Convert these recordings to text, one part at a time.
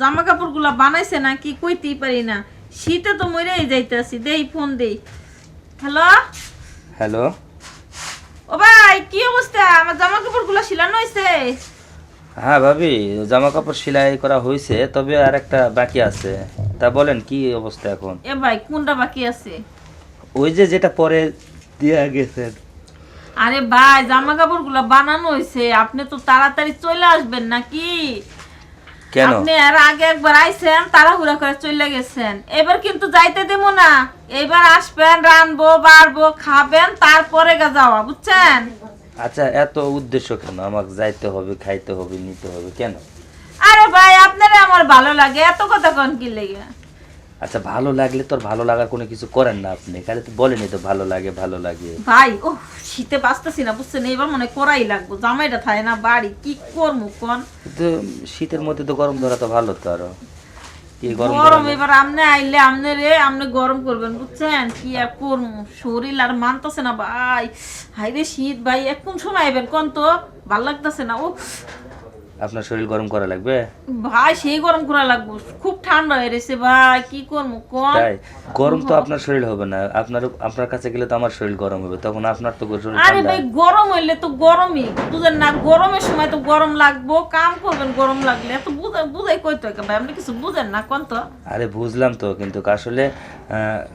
জামা কাপড়গুলা বানাইছে না কি কইতেই পারি না। শীতে তো মরেই যাইতেছি দেই ফোন দেই। হ্যালো? হ্যালো? ও ভাই কি অবস্থা? আমার জামা কাপড়গুলা শিলানো হয়েছে হ্যাঁ ভাবি জামা কাপড় সেলাই করা হয়েছে তবে আর একটা বাকি আছে। তা বলেন কি অবস্থা এখন? এ ভাই কোনটা বাকি আছে? ওই যে যেটা পরে দিয়ে গেছেন আরে ভাই জামা কাপড়গুলা বানানো হয়েছে আপনি তো তাড়াতাড়ি চলে আসবেন নাকি? কেন? আপনি আর আগে একবার আইছেন তাড়াহুড়া করে চলে গেছেন। এবার কিন্তু যাইতে দেবো না। এবার আসবেন রানবো বাড়বো খাবেন তারপরে গা যাওয়া বুঝছেন? আচ্ছা এত উদ্দেশ্য কেন? আমাকে যাইতে হবে খাইতে হবে নিতে হবে কেন? আরে ভাই আপনারে আমার ভালো লাগে এত কথা কন কি লেগে? আচ্ছা ভালো লাগলে তোর ভালো লাগার কোনো কিছু করেন না আপনি? খালি তো বলেনি তো ভালো লাগে ভালো লাগে। ভাই ও শীতে বাঁচতেছি না বুঝছেন? এবার মনে করাই লাগবো। জামাইটা থাকে না বাড়ি কি করব কোন? কিন্তু শীতের মধ্যে তো গরম ধরা তো ভালো তো আরও। গরম এবার আমনে আইলে আমনে রে আমনে গরম করবেন বুঝছেন? কি আর করব শরীর আর মানতেছে না ভাই। হাই রে শীত ভাই এখন সময় আইবেন কোন তো? ভালো লাগতেছে না ও আপনার শরীর গরম করা লাগবে? ভাই সেই গরম করা লাগবো। খুব ঠান্ডা হয়ে গেছে ভাই কি করব কোন? তাই? গরম তো আপনার শরীর হবে না। আপনার আপনার কাছে গেলে তো আমার শরীর গরম হবে তখন আপনার তো শরীর আরে ভাই গরম হইলে তো গরমই। বুঝেন না গরমের সময় তো গরম লাগবো কাম করবেন গরম লাগলে। এত বুঝাই বুঝাই কইতো ভাই? আপনি কিছু বুঝেন না কোন তো? আরে বুঝলাম তো কিন্তু আসলে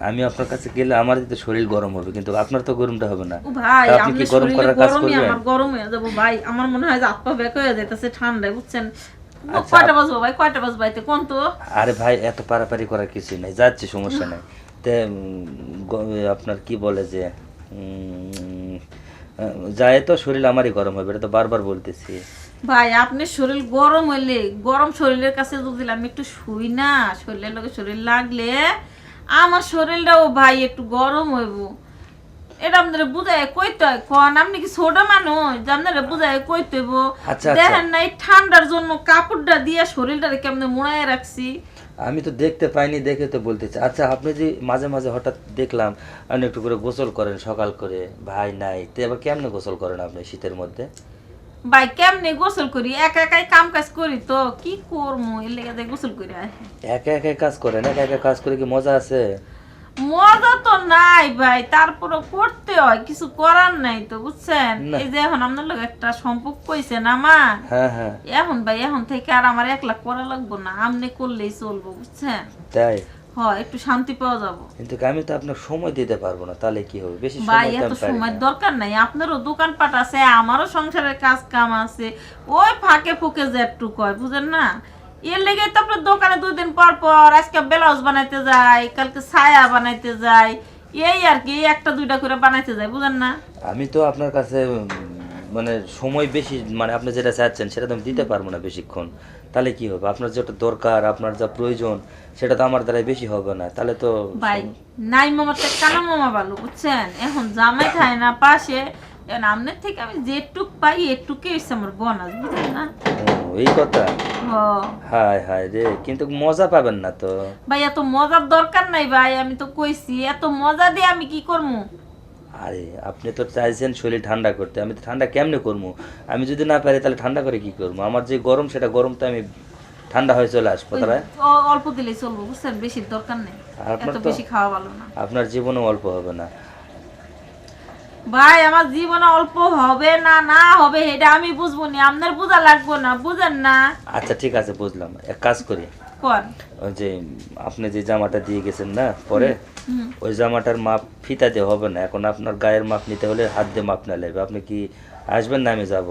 আমি আপনার কাছে গেলে আমার তো শরীর গরম হবে কিন্তু আপনার তো গরমটা হবে না। ভাই আপনি কি গরম করার কাজ করবেন? আমার গরম হয়ে যাব ভাই। আমার মনে হয় যে হাত পা বেক হয়ে যাইতেছে ঠান্ডায় বুঝছেন? আচ্ছা, কয়টা বাজবো ভাই? কয়টা বাজবো ভাইতে কোন তো? আরে ভাই এত পারাপারি করার কিছু নাই যাচ্ছে সমস্যা নাই। তে আপনার কি বলে যে যায় তো শরীর আমারই গরম হবে এটা তো বারবার বলতেছি। ভাই আপনি শরীর গরম হইলে গরম শরীরের কাছে যদি আমি একটু শুই না শরীরের লোকে শরীর লাগলে আমার শরীরটাও ভাই একটু গরম হইব। এটা আপনারা বুঝায় কইতে হয় কন? আপনি কি ছোট মানুষ? যে আপনারা বুঝায় কইতে হইব আচ্ছা, আচ্ছা। দেখেন না এই ঠান্ডার জন্য কাপড়টা দিয়ে শরীরটারে কেমনে মোড়ায় রাখছি। আমি তো দেখতে পাইনি দেখে তো বলতেছি আচ্ছা আপনি যে মাঝে মাঝে হঠাৎ দেখলাম আপনি একটু করে গোসল করেন সকাল করে। ভাই নাই তো এবার কেমনে গোসল করেন আপনি শীতের মধ্যে? ভাই কেমনে গোসল করি? একা একাই কাম কাজ করি তো কি করব? এর লেগে যাই গোসল করি একা একা কাজ করেন একা একা কাজ করে কি মজা আছে? মজা তো নাই ভাই তারপরে করতে হয় কিছু করার নাই তো বুঝছেন? এই যে এখন আপনার লোক একটা সম্পর্ক কইছেন আমার হ্যাঁ হ্যাঁ। এখন ভাই এখন থেকে আর আমার একলা করা লাগবো না আমনে করলেই চলবো বুঝছেন? তাই? হয় একটু শান্তি পাওয়া যাব। কিন্তু আমি তো আপনার সময় দিতে পারব না তাহলে কি হবে? বেশি ভাই সময় তো এত সময় দরকার নাই। আপনারও দোকানপাট আছে আমারও সংসারের কাজ কাম আছে। ওই ফাঁকে ফুকে যে একটু কয় বুঝেন না? এর লেগে তো আপনার দোকানে দুই দিন পর পর আজকে ব্লাউজ বানাইতে যাই কালকে ছায়া বানাইতে যাই এই আর কি একটা দুইটা করে বানাইতে যাই বুঝেন না? আমি তো আপনার কাছে মানে সময় বেশি মানে আপনি যেটা চাচ্ছেন সেটা তো আমি দিতে পারব না বেশিক্ষণ। তাহলে কি হবে? আপনার যেটা দরকার আপনার যা প্রয়োজন সেটা তো আমার দ্বারাই বেশি হবে না। তাহলে তো ভাই নাই থেকে কানা মামা ভালো বুঝছেন? এখন জামাই খায় না পাশে এখন আমনের থেকে আমি যেটুক পাই এটুকুই হচ্ছে আমার বোনাস বুঝলেন না? এই কথা? হায় হায় রে কিন্তু মজা পাবেন না তো। ভাই এত মজার দরকার নাই ভাই আমি তো কইছি এত মজা দিয়ে আমি কি করব আরে আপনি তো চাইছেন শরীর ঠান্ডা করতে আমি তো ঠান্ডা কেমনে করব আমি যদি না পারি তাহলে ঠান্ডা করে কি করব আমার যে গরম সেটা গরম তো আমি ঠান্ডা হয়ে চলে আসব তারা অল্প দিলেই চলবো বুঝছেন? বেশি দরকার নেই। আপনার তো- বেশি খাওয়া ভালো না। আপনার জীবনও অল্প হবে না। ভাই আমার জীবনে অল্প হবে না না হবে এটা আমি বুঝব না। আপনার বোঝা লাগবো না বুঝেন না। আচ্ছা ঠিক আছে বুঝলাম। এক কাজ করি। কর। ওই যে আপনি যে জামাটা দিয়ে গেছেন না পরে ওই জামাটার মাপ ফিতা দিয়ে হবে না। এখন আপনার গায়ের মাপ নিতে হলে হাত দিয়ে মাপ না লাগবে। আপনি কি আসবেন না আমি যাব?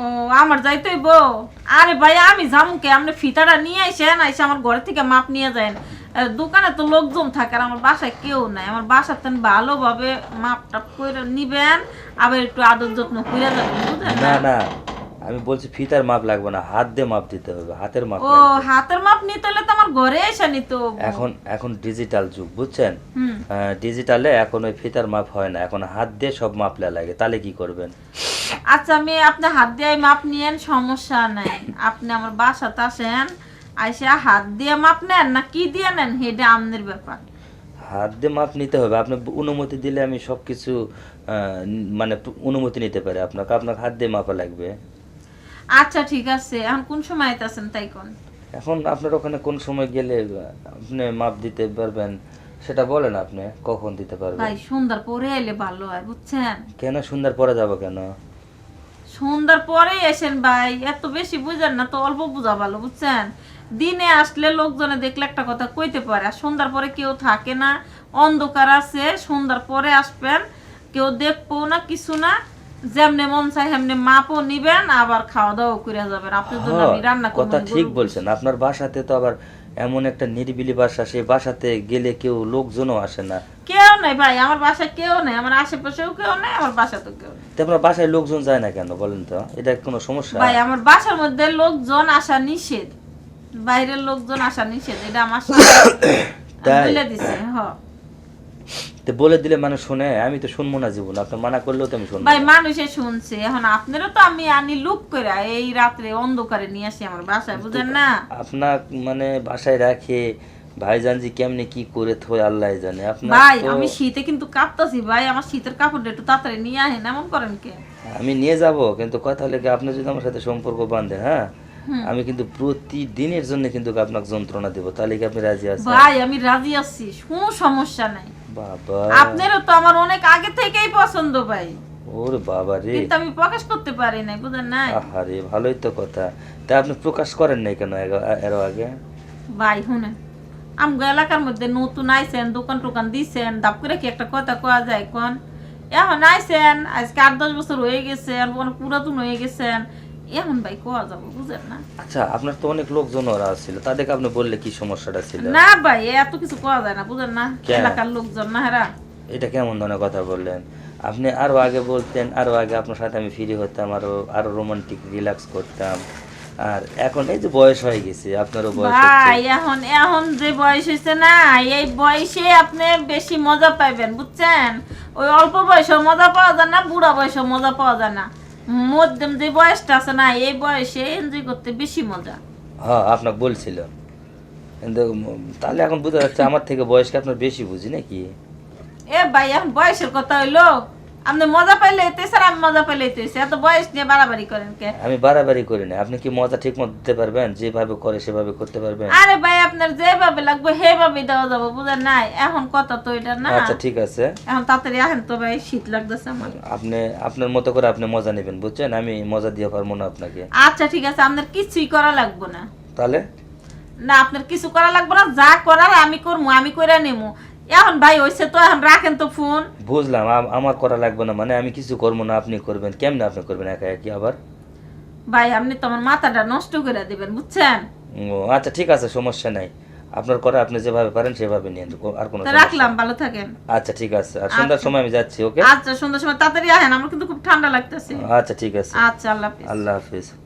ও আমার যাইতেই বো আরে ভাই আমি জামুকে আপনি ফিতাটা নিয়ে আইসেন আইসে আমার ঘরে থেকে মাপ নিয়ে যান দোকানে তো লোকজন থাকে আর আমার বাসায় কেউ নাই। আমার বাসাতে ভালোভাবে মাপ টাপ করে নিবেন আবার একটু আদর যত্ন করে যাবেন বুঝলেন না? না। আমি বলছি ফিতার মাপ লাগবে না হাত দিয়ে মাপ দিতে হবে হাতের মাপ ও হাতের মাপ নিতে হলে তো আমার ঘরে এসে নিত এখন এখন ডিজিটাল যুগ বুঝছেন? ডিজিটালে এখন ওই ফিতার মাপ হয় না এখন হাত দিয়ে সব মাপলা লাগে তাহলে কি করবেন? আচ্ছা আমি আপনার হাত দিয়ে মাপ নিয়েন সমস্যা নাই। আপনি আমার বাসাতে আসেন আইসা হাত দিয়ে মাপ নেন না কি দিয়ে নেন হেডে আমনের ব্যাপার। হাত দিয়ে মাপ নিতে হবে আপনি অনুমতি দিলে আমি সব কিছু মানে অনুমতি নিতে পারি আপনাকে আপনার হাত দিয়ে মাপা লাগবে। আচ্ছা ঠিক আছে। এখন কোন সময় আইতাছেন তাই কোন এখন আপনার ওখানে কোন সময় গেলে আপনি মাপ দিতে পারবেন? সেটা বলেন আপনি কখন দিতে পারবেন? ভাই সন্ধ্যার পরে এলে ভালো হয় বুঝছেন? কেন সুন্দর পরে যাব কেন? সন্ধ্যার পরে এসেন ভাই এত বেশি বুঝেন না তো অল্প বুঝা ভালো বুঝছেন? দিনে আসলে লোকজনে দেখলে একটা কথা কইতে পারে আর সন্ধ্যার পরে কেউ থাকে না অন্ধকার আছে সন্ধ্যার পরে আসবেন কেউ দেখব না কিছু না যেমনে মন চাই হেমনে মাপও নিবেন আবার খাওয়া দাওয়া করে যাবেন আপনার জন্য আমি রান্না হ্যাঁ, কথা ঠিক বলছেন। আপনার বাসাতে তো আবার এমন একটা নিরিবিলি বাসা সেই বাসাতে গেলে কেউ লোকজনও আসে না। কেউ নাই ভাই আমার বাসায় কেউ নাই আমার আশেপাশেও কেউ নাই আমার বাসাতেও কেউ নেই। আপনার বাসায় লোকজন যায় না কেন বলেন তো? এটা কোনো সমস্যা? ভাই আমার বাসার মধ্যে লোকজন আসা নিষেধ। বাইরের লোকজন আসা নিষেধ এটা আমার বলে দিছে তো বলে দিলে মানুষ শুনে আমি তো শুনব না জীবন আপনি মানা করলেও তো আমি শুনব ভাই মানুষে শুনছে এখন আপনারও তো আমি আনি লুক করে এই রাত্রে অন্ধকারে নিয়ে আসি আমার বাসায় বুঝেন না? আপনার মানে বাসায় রাখে ভাইজান জি কেমনে কি করে থয় আল্লাহ জানে। আপনার ভাই আমি শীতে কিন্তু কাঁপতাছি ভাই আমার শীতের কাপড়টা একটু তাড়াতাড়ি নিয়ে আহেন এমন করেন কে? আমি নিয়ে যাব কিন্তু কথা হলে কি আপনি যদি আমার সাথে সম্পর্ক বাঁধেন হ্যাঁ? আমি কিন্তু প্রতিদিনের জন্য কিন্তু আপনাকে যন্ত্রণা দেবো তাহলে কি আপনি রাজি আছেন? ভাই আমি রাজি আছি কোনো সমস্যা নাই। বাবা। আপনারও তো আমার অনেক আগে থেকেই পছন্দ ভাই। ওরে বাবা রে। কিন্তু আমি প্রকাশ করতে পারি নাই বুঝেন নাই? আহারে ভালোই তো কথা। তা আপনি প্রকাশ করেন নাই কেন এর- আগে? ভাই শুনেন আমগো এলাকার মধ্যে নতুন আইছেন দোকান টোকান দিছেন দাপ করে কি একটা কথা কয়া যায় কোন? এখন আইছেন আজকে আট দশ বছর হয়ে গেছে পুরাতন হয়ে গেছেন। এখন ভাই কোয়া যাব বুঝেন না? আচ্ছা আপনার তো অনেক লোকজন ওরা ছিল তাদেরকে আপনি বললে কি সমস্যাটা ছিল? না ভাই এত কিছু কোয়া যায় না বুঝেন না? এলাকার লোকজন না হেরা। এটা কেমন ধরনের কথা বললেন? আপনি আরও আগে বলতেন আরও আগে আপনার সাথে আমি ফ্রি হতাম আরও আরও রোমান্টিক রিল্যাক্স করতাম। আর এখন এই যে বয়স হয়ে গেছে আপনারও বয়স ভাই এখন এখন যে বয়স হয়েছে না এই বয়সে আপনি বেশি মজা পাইবেন বুঝছেন? ওই অল্প বয়সে মজা পাওয়া যায় না বুড়া বয়সে মজা পাওয়া যায় না। মধ্যম যে বয়সটা আছে না এই বয়সে এনজয় করতে বেশি মজা। হ্যাঁ আপনাকে বলছিল কিন্তু তাহলে এখন বুঝা যাচ্ছে আমার থেকে বয়সকে আপনার বেশি বুঝি নাকি? এ ভাই এখন বয়সের কথা হইল। আপনি মজা পাইলে তেসার আমি মজা পাইলে এত বয়স নিয়ে বাড়াবাড়ি করেন কে? আমি বাড়াবাড়ি করি না। আপনি কি মজা ঠিক মতো দিতে পারবেন? যেভাবে করে সেভাবে করতে পারবেন। আরে ভাই আপনার যেভাবে লাগবে সেভাবে দেওয়া যাব বুঝেন নাই? এখন কথা তো এটা না। আচ্ছা ঠিক আছে। এখন তাড়াতাড়ি আসেন তো ভাই শীত লাগতেছে আমার। আপনি আপনার মতো করে আপনি মজা নেবেন বুঝছেন? আমি মজা দিয়ে পারব না আপনাকে। আচ্ছা ঠিক আছে আপনার কিছুই করা লাগবে না। তাহলে? না আপনার কিছু করা লাগবে না যা করার আমি করব আমি কইরা নেব এখন ভাই হইছে তো এখন রাখেন তো ফোন। বুঝলাম আমার করা লাগবে না মানে আমি কিছু করব না আপনি করবেন। কেমনে আপনি করবেন একা একই আবার? ভাই আপনি তো আমার মাথাটা নষ্ট করে দিবেন বুঝছেন? ও আচ্ছা ঠিক আছে সমস্যা নাই। আপনার করা আপনি যেভাবে পারেন সেভাবে নিন কো- আর কোনো রাখলাম ভালো থাকেন। আচ্ছা ঠিক আছে। আর সন্ধ্যার সময় আমি যাচ্ছি ওকে? আচ্ছা সন্ধ্যার সময় তাড়াতাড়ি আসেন আমার কিন্তু খুব ঠান্ডা লাগতেছে। আচ্ছা ঠিক আছে। আচ্ছা আল্লাহ হাফিজ। আল্লাহ হাফিজ।